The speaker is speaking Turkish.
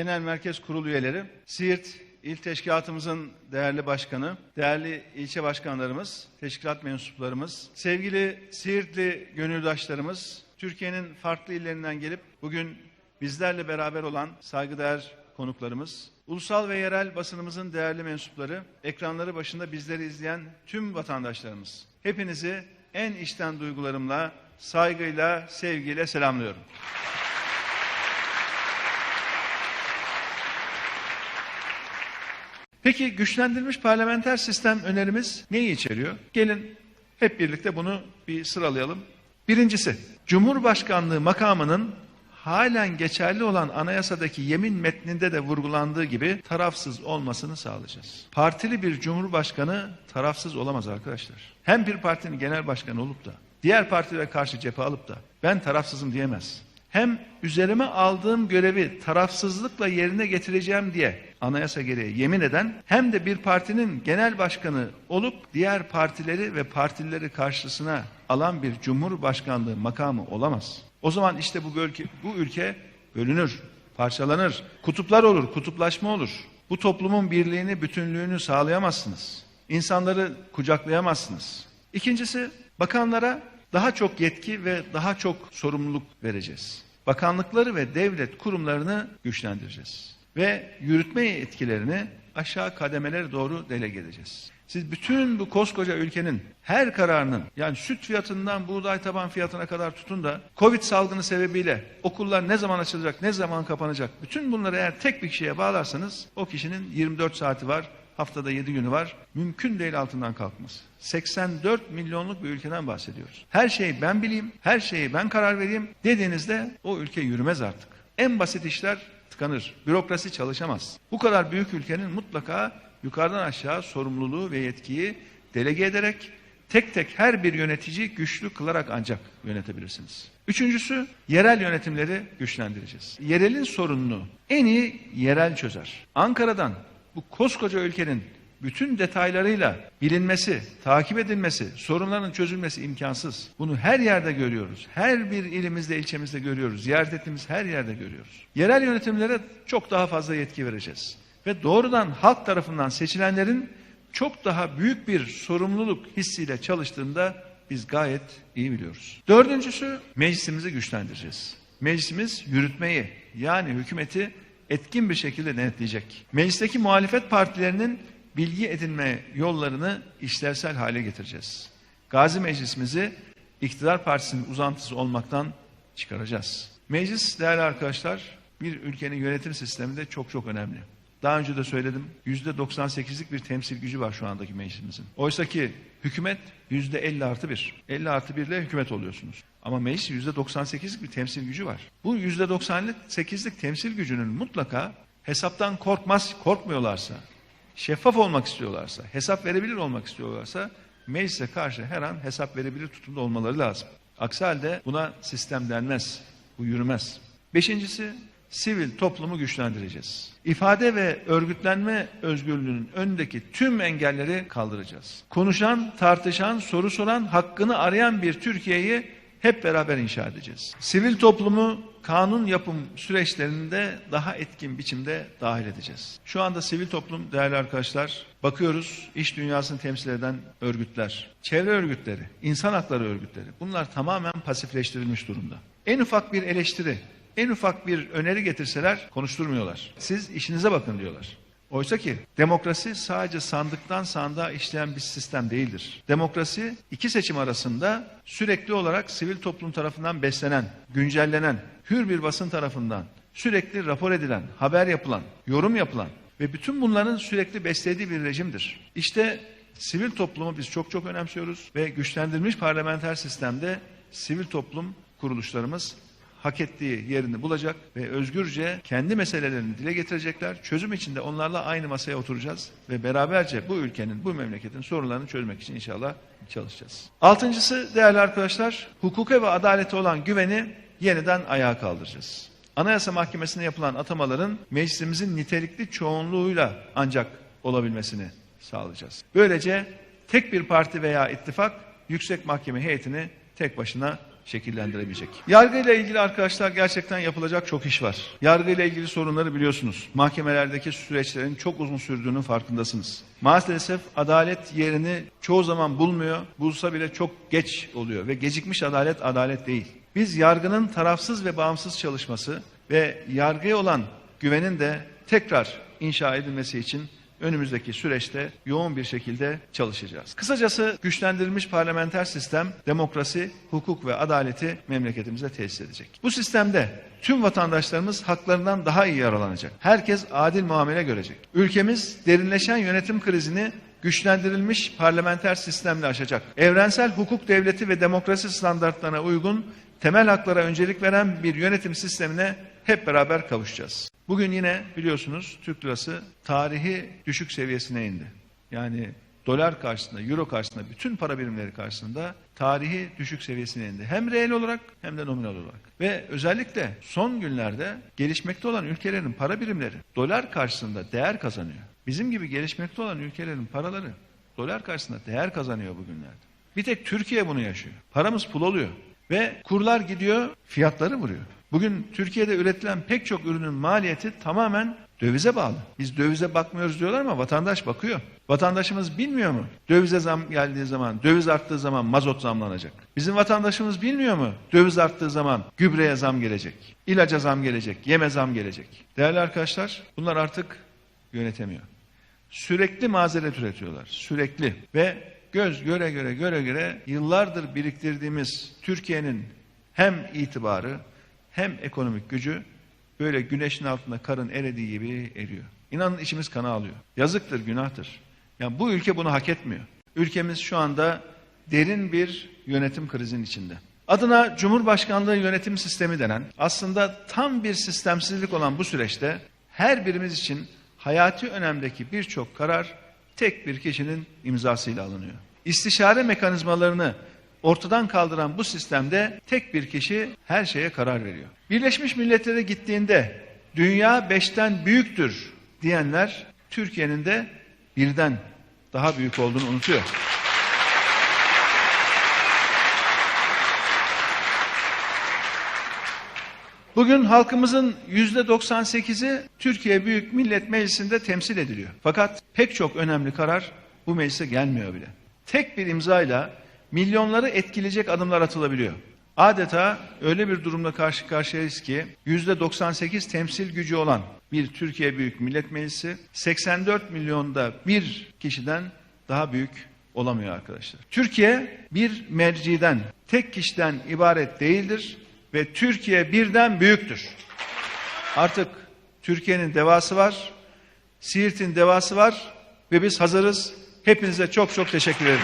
Genel Merkez Kurulu üyeleri, Siirt İl Teşkilatımızın değerli başkanı, değerli ilçe başkanlarımız, teşkilat mensuplarımız, sevgili Siirtli gönüldaşlarımız, Türkiye'nin farklı illerinden gelip bugün bizlerle beraber olan saygıdeğer konuklarımız, ulusal ve yerel basınımızın değerli mensupları, ekranları başında bizleri izleyen tüm vatandaşlarımız. Hepinizi en içten duygularımla, saygıyla, sevgiyle selamlıyorum. Peki güçlendirilmiş parlamenter sistem önerimiz neyi içeriyor? Gelin hep birlikte bunu bir sıralayalım. Birincisi, Cumhurbaşkanlığı makamının halen geçerli olan anayasadaki yemin metninde de vurgulandığı gibi tarafsız olmasını sağlayacağız. Partili bir cumhurbaşkanı tarafsız olamaz arkadaşlar. Hem bir partinin genel başkanı olup da diğer partilere karşı cephe alıp da ben tarafsızım diyemez. Hem üzerime aldığım görevi tarafsızlıkla yerine getireceğim diye anayasa gereği yemin eden hem de bir partinin genel başkanı olup diğer partileri ve partilileri karşısına alan bir cumhurbaşkanlığı makamı olamaz. O zaman işte bu ülke, bu ülke bölünür, parçalanır, kutuplar olur, kutuplaşma olur. Bu toplumun birliğini, bütünlüğünü sağlayamazsınız. İnsanları kucaklayamazsınız. İkincisi bakanlara daha çok yetki ve daha çok sorumluluk vereceğiz. Bakanlıkları ve devlet kurumlarını güçlendireceğiz. Ve yürütme yetkilerini aşağı kademelere doğru delege edeceğiz. Siz bütün bu koskoca ülkenin her kararının yani süt fiyatından buğday taban fiyatına kadar tutun da Covid salgını sebebiyle okullar ne zaman açılacak, ne zaman kapanacak bütün bunları eğer tek bir kişiye bağlarsanız o kişinin 24 saati var, haftada 7 günü var. Mümkün değil altından kalkması. 84 milyonluk bir ülkeden bahsediyoruz. Her şeyi ben bileyim, her şeyi ben karar vereyim dediğinizde o ülke yürümez artık. En basit işler tıkanır. Bürokrasi çalışamaz. Bu kadar büyük ülkenin mutlaka yukarıdan aşağı sorumluluğu ve yetkiyi delege ederek tek tek her bir yönetici güçlü kılarak ancak yönetebilirsiniz. Üçüncüsü yerel yönetimleri güçlendireceğiz. Yerelin sorununu en iyi yerel çözer. Ankara'dan bu koskoca ülkenin bütün detaylarıyla bilinmesi, takip edilmesi, sorunların çözülmesi imkansız. Bunu her yerde görüyoruz. Her bir ilimizde, ilçemizde görüyoruz. Ziyaret ettiğimiz her yerde görüyoruz. Yerel yönetimlere çok daha fazla yetki vereceğiz. Ve doğrudan halk tarafından seçilenlerin çok daha büyük bir sorumluluk hissiyle çalıştığında biz gayet iyi biliyoruz. Dördüncüsü meclisimizi güçlendireceğiz. Meclisimiz yürütmeyi yani hükümeti etkin bir şekilde denetleyecek. Meclisteki muhalefet partilerinin bilgi edinme yollarını işlevsel hale getireceğiz. Gazi Meclisimizi iktidar partisinin uzantısı olmaktan çıkaracağız. Meclis değerli arkadaşlar bir ülkenin yönetim sisteminde çok çok önemli. Daha önce de söyledim %98'lik bir temsil gücü var şu andaki meclisimizin. Oysa ki hükümet %50 artı 1. 50 artı 1 ile hükümet oluyorsunuz. Ama meclis %98'lik bir temsil gücü var. Bu %98'lik temsil gücünün mutlaka hesaptan korkmaz, korkmuyorlarsa, şeffaf olmak istiyorlarsa, hesap verebilir olmak istiyorlarsa meclise karşı her an hesap verebilir tutumda olmaları lazım. Aksi halde buna sistem denmez, bu yürümez. Beşincisi sivil toplumu güçlendireceğiz. İfade ve örgütlenme özgürlüğünün önündeki tüm engelleri kaldıracağız. Konuşan, tartışan, soru soran, hakkını arayan bir Türkiye'yi hep beraber inşa edeceğiz. Sivil toplumu kanun yapım süreçlerinde daha etkin biçimde dahil edeceğiz. Şu anda sivil toplum değerli arkadaşlar bakıyoruz iş dünyasını temsil eden örgütler, çevre örgütleri, insan hakları örgütleri bunlar tamamen pasifleştirilmiş durumda. En ufak bir eleştiri, en ufak bir öneri getirseler konuşturmuyorlar. Siz işinize bakın diyorlar. Oysa ki demokrasi sadece sandıktan sandığa işleyen bir sistem değildir. Demokrasi iki seçim arasında sürekli olarak sivil toplum tarafından beslenen, güncellenen, hür bir basın tarafından sürekli rapor edilen, haber yapılan, yorum yapılan ve bütün bunların sürekli beslediği bir rejimdir. İşte sivil toplumu biz çok çok önemsiyoruz ve güçlendirilmiş parlamenter sistemde sivil toplum kuruluşlarımız hak ettiği yerini bulacak ve özgürce kendi meselelerini dile getirecekler. Çözüm için de onlarla aynı masaya oturacağız ve beraberce bu ülkenin, bu memleketin sorunlarını çözmek için inşallah çalışacağız. Altıncısı değerli arkadaşlar, hukuka ve adalete olan güveni yeniden ayağa kaldıracağız. Anayasa Mahkemesi'ne yapılan atamaların meclisimizin nitelikli çoğunluğuyla ancak olabilmesini sağlayacağız. Böylece tek bir parti veya ittifak yüksek mahkeme heyetini tek başına şekillendirebilecek. Yargıyla ilgili arkadaşlar gerçekten yapılacak çok iş var. Yargıyla ilgili sorunları biliyorsunuz. Mahkemelerdeki süreçlerin çok uzun sürdüğünün farkındasınız. Maalesef adalet yerini çoğu zaman bulmuyor. Bulsa bile çok geç oluyor ve gecikmiş adalet adalet değil. Biz yargının tarafsız ve bağımsız çalışması ve yargıya olan güvenin de tekrar inşa edilmesi için önümüzdeki süreçte yoğun bir şekilde çalışacağız. Kısacası güçlendirilmiş parlamenter sistem demokrasi, hukuk ve adaleti memleketimize tesis edecek. Bu sistemde tüm vatandaşlarımız haklarından daha iyi yaralanacak. Herkes adil muamele görecek. Ülkemiz derinleşen yönetim krizini güçlendirilmiş parlamenter sistemle aşacak. Evrensel hukuk devleti ve demokrasi standartlarına uygun temel haklara öncelik veren bir yönetim sistemine hep beraber kavuşacağız. Bugün yine biliyorsunuz Türk lirası tarihi düşük seviyesine indi. Yani dolar karşısında, euro karşısında, bütün para birimleri karşısında tarihi düşük seviyesine indi. Hem reel olarak hem de nominal olarak. Ve özellikle son günlerde gelişmekte olan ülkelerin para birimleri dolar karşısında değer kazanıyor. Bizim gibi gelişmekte olan ülkelerin paraları dolar karşısında değer kazanıyor bugünlerde. Bir tek Türkiye bunu yaşıyor. Paramız pul oluyor ve kurlar gidiyor, fiyatları vuruyor. Bugün Türkiye'de üretilen pek çok ürünün maliyeti tamamen dövize bağlı. Biz dövize bakmıyoruz diyorlar ama vatandaş bakıyor. Vatandaşımız bilmiyor mu? Dövize zam geldiği zaman, döviz arttığı zaman mazot zamlanacak. Bizim vatandaşımız bilmiyor mu? Döviz arttığı zaman gübreye zam gelecek, ilaca zam gelecek, yeme zam gelecek. Değerli arkadaşlar, bunlar artık yönetemiyor. Sürekli mazeret üretiyorlar, sürekli. Ve göz göre göre göre göre yıllardır biriktirdiğimiz Türkiye'nin hem itibarı hem ekonomik gücü böyle güneşin altında karın erediği gibi eriyor. İnanın içimiz kana alıyor. Yazıktır, günahtır. Yani bu ülke bunu hak etmiyor. Ülkemiz şu anda derin bir yönetim krizinin içinde. Adına Cumhurbaşkanlığı yönetim sistemi denen aslında tam bir sistemsizlik olan bu süreçte her birimiz için hayati önemdeki birçok karar tek bir kişinin imzasıyla alınıyor. İstişare mekanizmalarını ortadan kaldıran bu sistemde tek bir kişi her şeye karar veriyor. Birleşmiş Milletler'e gittiğinde dünya beşten büyüktür diyenler Türkiye'nin de birden daha büyük olduğunu unutuyor. Bugün halkımızın yüzde 98'i Türkiye Büyük Millet Meclisi'nde temsil ediliyor. Fakat pek çok önemli karar bu meclise gelmiyor bile. Tek bir imzayla milyonları etkileyecek adımlar atılabiliyor. Adeta öyle bir durumla karşı karşıyayız ki yüzde 98 temsil gücü olan bir Türkiye Büyük Millet Meclisi 84 milyonda bir kişiden daha büyük olamıyor arkadaşlar. Türkiye bir merciden, tek kişiden ibaret değildir ve Türkiye birden büyüktür. Artık Türkiye'nin devası var, Siirt'in devası var ve biz hazırız. Hepinize çok çok teşekkür ederim.